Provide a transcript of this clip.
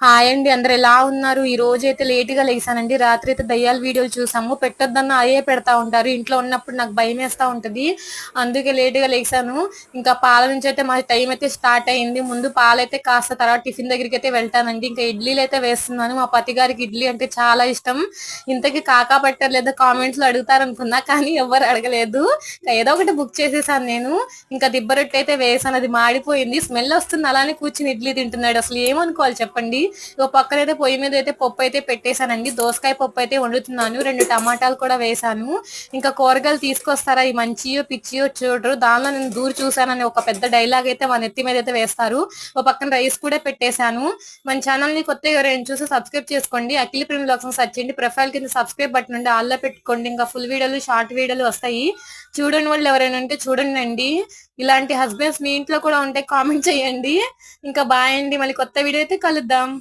Hi అండి అందరు ఎలా ఉన్నారు? ఈ రోజు అయితే లేట్గా లేసానండి రాత్రి అయితే దయ్యాల వీడియోలు చూసాము. పెట్టొద్దన్న అయ్యే పెడతా ఉంటారు. ఇంట్లో ఉన్నప్పుడు నాకు భయం వేస్తా ఉంటది. అందుకే లేట్గా లేసాను ఇంకా పాల నుంచి అయితే మా టైం అయితే స్టార్ట్ అయింది. ముందు పాలైతే కాస్త తర్వాత టిఫిన్ దగ్గరికి అయితే వెళ్తానండి. ఇంకా ఇడ్లీలు అయితే వేస్తున్నాను. మా పతి గారికి ఇడ్లీ అంటే చాలా ఇష్టం. ఇంతకీ కాకా పెట్టారు లేదా కామెంట్స్లో అడుగుతారు అనుకున్నా కానీ ఎవరు అడగలేదు. ఏదో ఒకటి బుక్ చేసేసాను నేను. ఇంకా దిబ్బరొట్టు అయితే వేసాను. అది మాడిపోయింది. స్మెల్ వస్తుంది. అలానే కూర్చుని ఇడ్లీ తింటున్నాడు. అసలు ఏమనుకోవాలి చెప్పండి? ఒక పక్కన అయితే పొయ్యి మీద అయితే పప్పు అయితే పెట్టేశానండి. దోసకాయ పప్పు అయితే వండుతున్నాను. రెండు టమాటాలు కూడా వేసాను ఇంకా కూరగాయలు తీసుకొస్తారా? ఈ మంచియో పిచ్చియో చూడరు. దానిలో నేను దూరు చూసానని ఒక పెద్ద డైలాగ్ అయితే మన నెత్తి మీద అయితే వేస్తారు. ఒక పక్కన రైస్ కూడా పెట్టేశాను. మన ఛానల్ని కొత్తగా ఎవరైనా చూసి సబ్స్క్రైబ్ చేసుకోండి. అఖిల ప్రేమ లోకం సెర్చ్ చేయండి. ప్రొఫైల్ కింద సబ్స్క్రైబ్ బటన్ ఉండి ఆల్లో పెట్టుకోండి. ఇంకా ఫుల్ వీడియోలు షార్ట్ వీడియోలు వస్తాయి. చూడండి వాళ్ళు ఎవరైనా ఉంటే చూడండి అండి ఇలాంటి హస్బెండ్స్ మీ ఇంట్లో కూడా ఉంటే కామెంట్ చేయండి. ఇంకా బాయ్ అండి. మళ్ళీ కొత్త వీడియో అయితే కలుద్దాం.